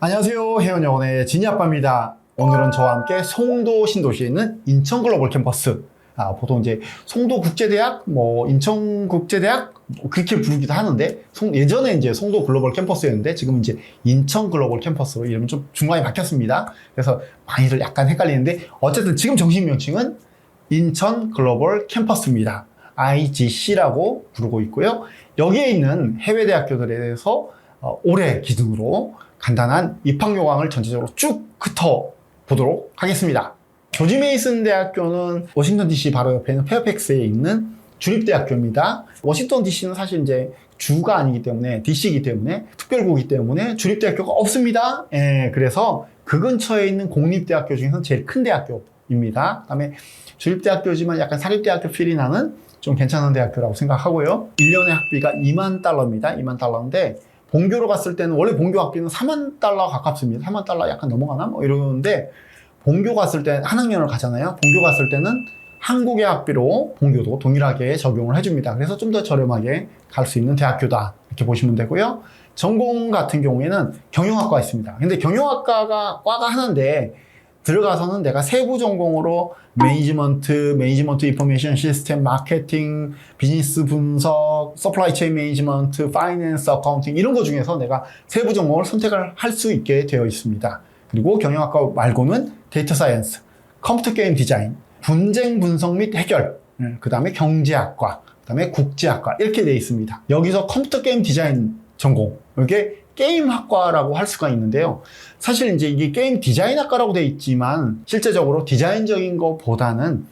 안녕하세요. 혜연여원의 진이아빠입니다. 오늘은 저와 함께 송도 신도시에 있는 인천 글로벌 캠퍼스. 아, 보통 이제 송도 국제대학, 뭐 인천 국제대학 뭐 그렇게 부르기도 하는데 송- 예전에 이제 송도 글로벌 캠퍼스였는데 지금 이제 인천 글로벌 캠퍼스로 이름이 좀 중간에 바뀌었습니다. 그래서 많이들 약간 헷갈리는데 어쨌든 지금 정식 명칭은 인천 글로벌 캠퍼스입니다. IGC라고 부르고 있고요. 여기에 있는 해외 대학교들에 대해서 어, 올해 기준으로 간단한 입학 요강을 전체적으로 쭉 흩어 보도록 하겠습니다. 조지 메이슨 대학교는 워싱턴 DC 바로 옆에 있는 페어팩스에 있는 주립대학교입니다. 워싱턴 DC는 사실 이제 주가 아니기 때문에 DC이기 때문에 특별구이기 때문에 주립대학교가 없습니다. 예, 그래서 그 근처에 있는 공립대학교 중에서 제일 큰 대학교입니다. 그다음에 주립대학교지만 약간 사립대학교 필이 나는 좀 괜찮은 대학교라고 생각하고요. 1년의 학비가 2만 달러입니다. 2만 달러인데 본교로 갔을 때는 원래 본교 학비는 4만 달러 가깝습니다. 4만 달러 약간 넘어가나 뭐 이러는데 본교 갔을 때 한 학년을 가잖아요. 본교 갔을 때는 한국의 학비로 본교도 동일하게 적용을 해줍니다. 그래서 좀 더 저렴하게 갈 수 있는 대학교다 이렇게 보시면 되고요. 전공 같은 경우에는 경영학과 있습니다. 근데 경영학과가 과가 하나인데 들어가서는 내가 세부 전공으로 매니지먼트, 매니지먼트 인포메이션 시스템, 마케팅, 비즈니스 분석, 서플라이 체인 매니지먼트, 파이낸스, 어카운팅 이런 거 중에서 내가 세부 전공을 선택을 할 수 있게 되어 있습니다. 그리고 경영학과 말고는 데이터 사이언스, 컴퓨터 게임 디자인, 분쟁 분석 및 해결, 그 다음에 경제학과, 그 다음에 국제학과 이렇게 되어 있습니다. 여기서 컴퓨터 게임 디자인 전공, 이게 게임학과라고 할 수가 있는데요. 사실 이제 이게 게임 디자인학과라고 되어 있지만 실제적으로 디자인적인 것보다는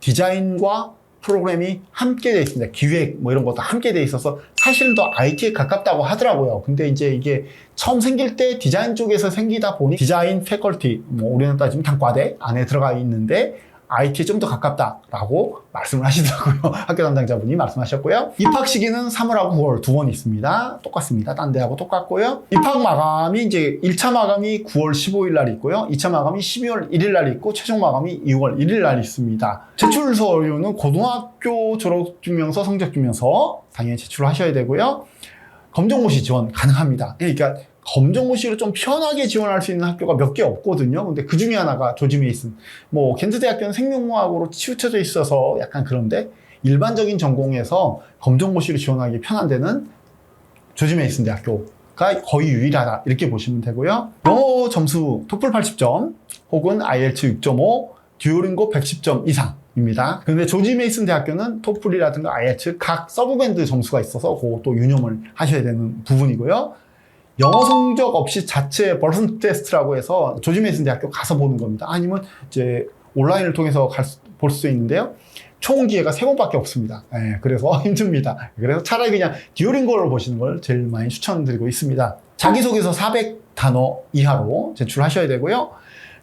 디자인과 프로그램이 함께 되어 있습니다. 기획 뭐 이런 것도 함께 되어 있어서 사실은 더 IT에 가깝다고 하더라고요. 근데 이제 이게 처음 생길 때 디자인 쪽에서 생기다 보니 디자인 패컬티, 뭐 우리는 따지면 단과대 안에 들어가 있는데 IT에 좀 더 가깝다라고 말씀을 하시더라고요. 학교 담당자분이 말씀하셨고요. 입학 시기는 3월하고 9월 두 번 있습니다. 똑같습니다. 딴 데하고 똑같고요. 입학 마감이 이제 1차 마감이 9월 15일 날 있고요. 2차 마감이 12월 1일 날 있고 최종 마감이 2월 1일 날 있습니다. 제출 서류는 고등학교 졸업증명서, 성적증명서 당연히 제출하셔야 되고요. 검정고시 지원 가능합니다. 그러니까 검정고시로 좀 편하게 지원할 수 있는 학교가 몇 개 없거든요. 근데 그 중에 하나가 조지 메이슨. 뭐 켄트 대학교는 생명공학으로 치우쳐져 있어서 약간 그런데 일반적인 전공에서 검정고시로 지원하기 편한 데는 조지 메이슨 대학교가 거의 유일하다 이렇게 보시면 되고요. 영어 점수 토플 80점 혹은 IELTS 6.5, 듀오링고 110점 이상 입니다. 근데 조지 메이슨 대학교는 토플이라든가 IELTS 각 서브밴드 점수가 있어서 그것도 유념을 하셔야 되는 부분이고요. 영어 성적 없이 자체 버슨 테스트라고 해서 조지 메이슨 대학교 가서 보는 겁니다. 아니면 이제 온라인을 통해서 볼 수 있는데요. 총 기회가 세 번밖에 없습니다. 예, 그래서 힘듭니다. 그래서 차라리 그냥 듀오링고를 보시는 걸 제일 많이 추천드리고 있습니다. 자기소개서 400 단어 이하로 제출하셔야 되고요.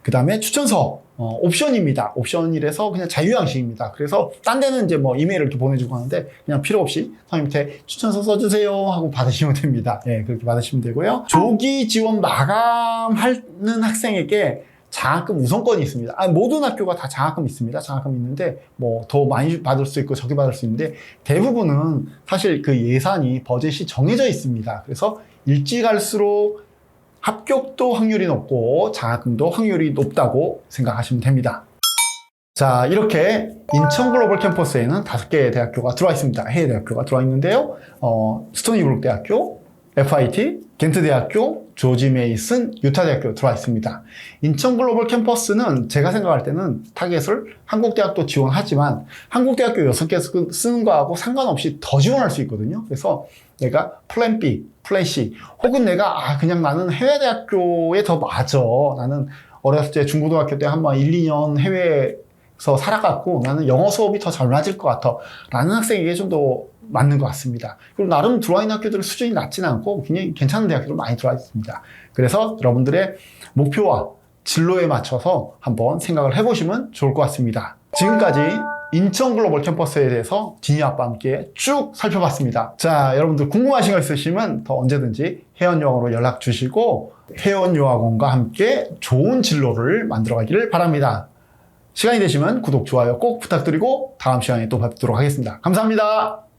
그 다음에 추천서 어, 옵션입니다. 옵션이라서 그냥 자유양식입니다. 그래서 딴 데는 이제 뭐 이메일을 이렇게 보내주고 하는데 그냥 필요 없이 선생님한테 추천서 써주세요 하고 받으시면 됩니다. 예, 그렇게 받으시면 되고요. 조기 지원 마감하는 학생에게 장학금 우선권이 있습니다. 아, 모든 학교가 다 장학금 있습니다. 장학금 있는데 뭐 더 많이 받을 수 있고 적게 받을 수 있는데 대부분은 사실 그 예산이 버젯이 정해져 있습니다. 그래서 일찍 갈수록 합격도 확률이 높고 장학금도 확률이 높다고 생각하시면 됩니다. 자, 이렇게 인천 글로벌 캠퍼스에는 다섯 개의 대학교가 들어와 있습니다. 해외 대학교가 들어와 있는데요. 어, 스토니브룩 대학교, FIT, 겐트 대학교, 조지 메이슨, 유타 대학교 들어와 있습니다. 인천 글로벌 캠퍼스는 제가 생각할 때는 타겟을 한국 대학도 지원하지만 한국 대학교 6개 쓰는 거하고 상관없이 더 지원할 수 있거든요. 그래서 내가 플랜 B, 플랜 C 혹은 내가 아 그냥 나는 해외 대학교에 더 맞아. 나는 어렸을 때 중고등학교 때 한 번 1, 2년 해외에서 살아갔고 나는 영어 수업이 더 잘 맞을 것 같아. 라는 학생에게 좀더 맞는 것 같습니다. 그리고 나름 들어와 있는 학교들은 수준이 낮지는 않고 굉장히 괜찮은 대학교들 많이 들어와 있습니다. 그래서 여러분들의 목표와 진로에 맞춰서 한번 생각을 해보시면 좋을 것 같습니다. 지금까지 인천 글로벌 캠퍼스에 대해서 진이 아빠와 함께 쭉 살펴봤습니다. 자, 여러분들 궁금하신 거 있으시면 더 언제든지 회원영어로 연락 주시고 회원요학원과 함께 좋은 진로를 만들어 가기를 바랍니다. 시간이 되시면 구독, 좋아요 꼭 부탁드리고 다음 시간에 또 뵙도록 하겠습니다. 감사합니다.